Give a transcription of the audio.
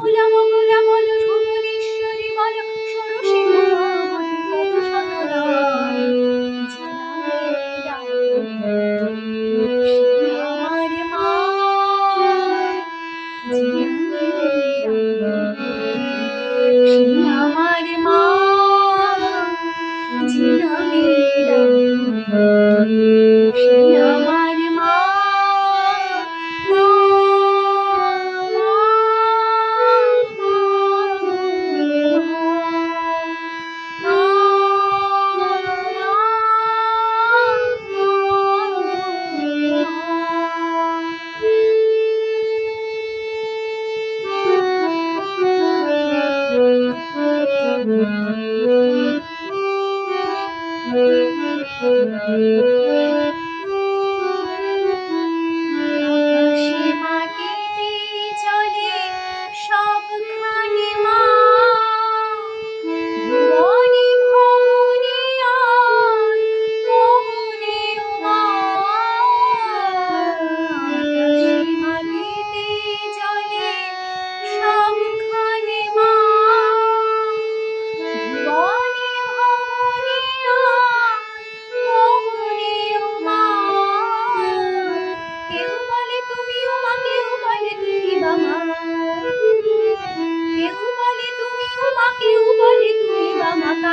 olhar uma Thank you.